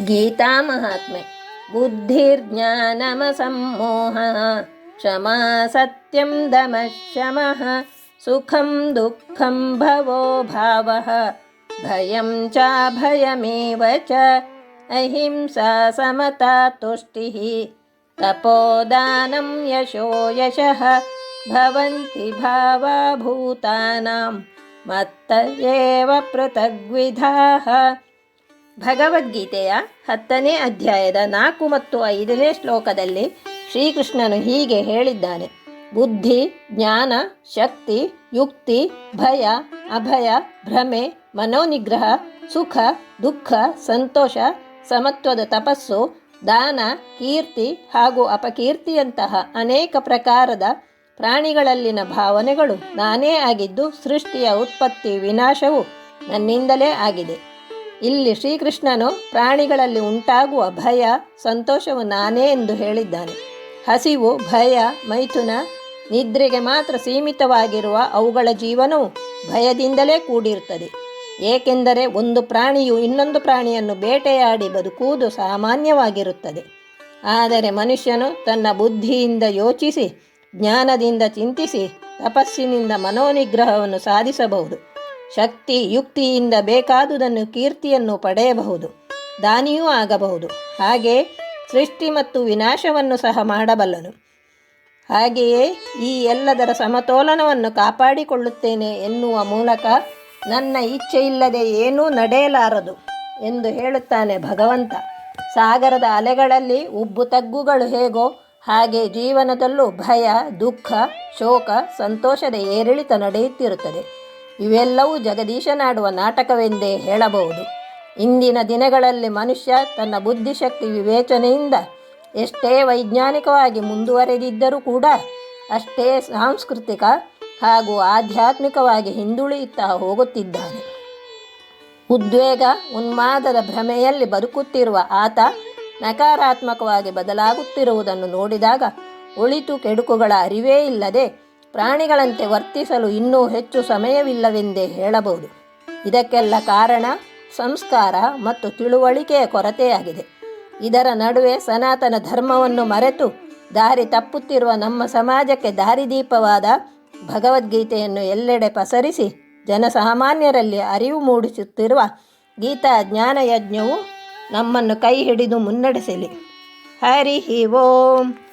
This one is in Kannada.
गीतामहात्म्ये। बुद्धिर्ज्ञानमसम्मोहः। क्षमा सत्यं दमः शमः सुखं दुःखं भवो भावः। भयं चाभयमेव च। अहिंसा समता तुष्टिः। तपोदानं यशो यशः। भवन्ति भावा भूतानां मत्त एव पृथग्विधाः ಭಗವದ್ಗೀತೆಯ ಹತ್ತನೇ ಅಧ್ಯಾಯದ ನಾಲ್ಕು ಮತ್ತು ಐದನೇ ಶ್ಲೋಕದಲ್ಲಿ ಶ್ರೀಕೃಷ್ಣನು ಹೀಗೆ ಹೇಳಿದ್ದಾನೆ. ಬುದ್ಧಿ, ಜ್ಞಾನ, ಶಕ್ತಿ, ಯುಕ್ತಿ, ಭಯ, ಅಭಯ, ಭ್ರಮೆ, ಮನೋನಿಗ್ರಹ, ಸುಖ, ದುಃಖ, ಸಂತೋಷ, ಸಮತ್ವದ ತಪಸ್ಸು, ದಾನ, ಕೀರ್ತಿ ಹಾಗೂ ಅಪಕೀರ್ತಿಯಂತಹ ಅನೇಕ ಪ್ರಕಾರದ ಪ್ರಾಣಿಗಳಲ್ಲಿನ ಭಾವನೆಗಳು ನಾನೇ ಆಗಿದ್ದು ಸೃಷ್ಟಿಯ ಉತ್ಪತ್ತಿ ವಿನಾಶವು ನನ್ನಿಂದಲೇ ಆಗಿದೆ. ಇಲ್ಲಿ ಶ್ರೀಕೃಷ್ಣನು ಪ್ರಾಣಿಗಳಲ್ಲಿ ಉಂಟಾಗುವ ಭಯ, ಸಂತೋಷವು ನಾನೇ ಎಂದು ಹೇಳಿದ್ದಾನೆ. ಹಸಿವು, ಭಯ, ಮೈಥುನ, ನಿದ್ರೆಗೆ ಮಾತ್ರ ಸೀಮಿತವಾಗಿರುವ ಅವುಗಳ ಜೀವನವು ಭಯದಿಂದಲೇ ಕೂಡಿರುತ್ತದೆ. ಏಕೆಂದರೆ ಒಂದು ಪ್ರಾಣಿಯು ಇನ್ನೊಂದು ಪ್ರಾಣಿಯನ್ನು ಬೇಟೆಯಾಡಿ ಬದುಕುವುದು ಸಾಮಾನ್ಯವಾಗಿರುತ್ತದೆ. ಆದರೆ ಮನುಷ್ಯನು ತನ್ನ ಬುದ್ಧಿಯಿಂದ ಯೋಚಿಸಿ, ಜ್ಞಾನದಿಂದ ಚಿಂತಿಸಿ, ತಪಸ್ಸಿನಿಂದ ಮನೋನಿಗ್ರಹವನ್ನು ಸಾಧಿಸಬಹುದು. ಶಕ್ತಿ ಯುಕ್ತಿಯಿಂದ ಬೇಕಾದುದನ್ನು ಕೀರ್ತಿಯನ್ನು ಪಡೆಯಬಹುದು, ದಾನಿಯೂ ಆಗಬಹುದು. ಹಾಗೆ ಸೃಷ್ಟಿ ಮತ್ತು ವಿನಾಶವನ್ನು ಸಹ ಮಾಡಬಲ್ಲನು. ಹಾಗೆಯೇ ಈ ಎಲ್ಲದರ ಸಮತೋಲನವನ್ನು ಕಾಪಾಡಿಕೊಳ್ಳುತ್ತೇನೆ ಎನ್ನುವ ಮೂಲಕ ನನ್ನ ಇಚ್ಛೆಯಿಲ್ಲದೆ ಏನೂ ನಡೆಯಲಾರದು ಎಂದು ಹೇಳುತ್ತಾನೆ ಭಗವಂತ. ಸಾಗರದ ಅಲೆಗಳಲ್ಲಿ ಉಬ್ಬು ತಗ್ಗುಗಳು ಹೇಗೋ ಹಾಗೆ ಜೀವನದಲ್ಲೂ ಭಯ, ದುಃಖ, ಶೋಕ, ಸಂತೋಷದ ಏರಿಳಿತ ನಡೆಯುತ್ತಿರುತ್ತದೆ. ಇವೆಲ್ಲವೂ ಜಗದೀಶನಾಡುವ ನಾಟಕವೆಂದೇ ಹೇಳಬಹುದು. ಇಂದಿನ ದಿನಗಳಲ್ಲಿ ಮನುಷ್ಯ ತನ್ನ ಬುದ್ಧಿಶಕ್ತಿ ವಿವೇಚನೆಯಿಂದ ಎಷ್ಟೇ ವೈಜ್ಞಾನಿಕವಾಗಿ ಮುಂದುವರೆದಿದ್ದರೂ ಕೂಡ ಅಷ್ಟೇ ಸಾಂಸ್ಕೃತಿಕ ಹಾಗೂ ಆಧ್ಯಾತ್ಮಿಕವಾಗಿ ಹಿಂದುಳಿಯುತ್ತಾ ಹೋಗುತ್ತಿದ್ದಾನೆ. ಉದ್ವೇಗ, ಉನ್ಮಾದದ ಭ್ರಮೆಯಲ್ಲಿ ಬದುಕುತ್ತಿರುವ ಆತ ನಕಾರಾತ್ಮಕವಾಗಿ ಬದಲಾಗುತ್ತಿರುವುದನ್ನು ನೋಡಿದಾಗ ಒಳಿತು ಕೆಡುಕುಗಳ ಅರಿವೇ ಇಲ್ಲದೆ ಪ್ರಾಣಿಗಳಂತೆ ವರ್ತಿಸಲು ಇನ್ನೂ ಹೆಚ್ಚು ಸಮಯವಿಲ್ಲವೆಂದೇ ಹೇಳಬಹುದು. ಇದಕ್ಕೆಲ್ಲ ಕಾರಣ ಸಂಸ್ಕಾರ ಮತ್ತು ತಿಳುವಳಿಕೆಯ ಕೊರತೆಯಾಗಿದೆ. ಇದರ ನಡುವೆ ಸನಾತನ ಧರ್ಮವನ್ನು ಮರೆತು ದಾರಿ ತಪ್ಪುತ್ತಿರುವ ನಮ್ಮ ಸಮಾಜಕ್ಕೆ ದಾರಿದೀಪವಾದ ಭಗವದ್ಗೀತೆಯನ್ನು ಎಲ್ಲೆಡೆ ಪಸರಿಸಿ ಜನಸಾಮಾನ್ಯರಲ್ಲಿ ಅರಿವು ಮೂಡಿಸುತ್ತಿರುವ ಗೀತಾ ಜ್ಞಾನ ಯಜ್ಞವು ನಮ್ಮನ್ನು ಕೈ ಹಿಡಿದು ಮುನ್ನಡೆಸಲಿ. ಹರಿ ಓಂ.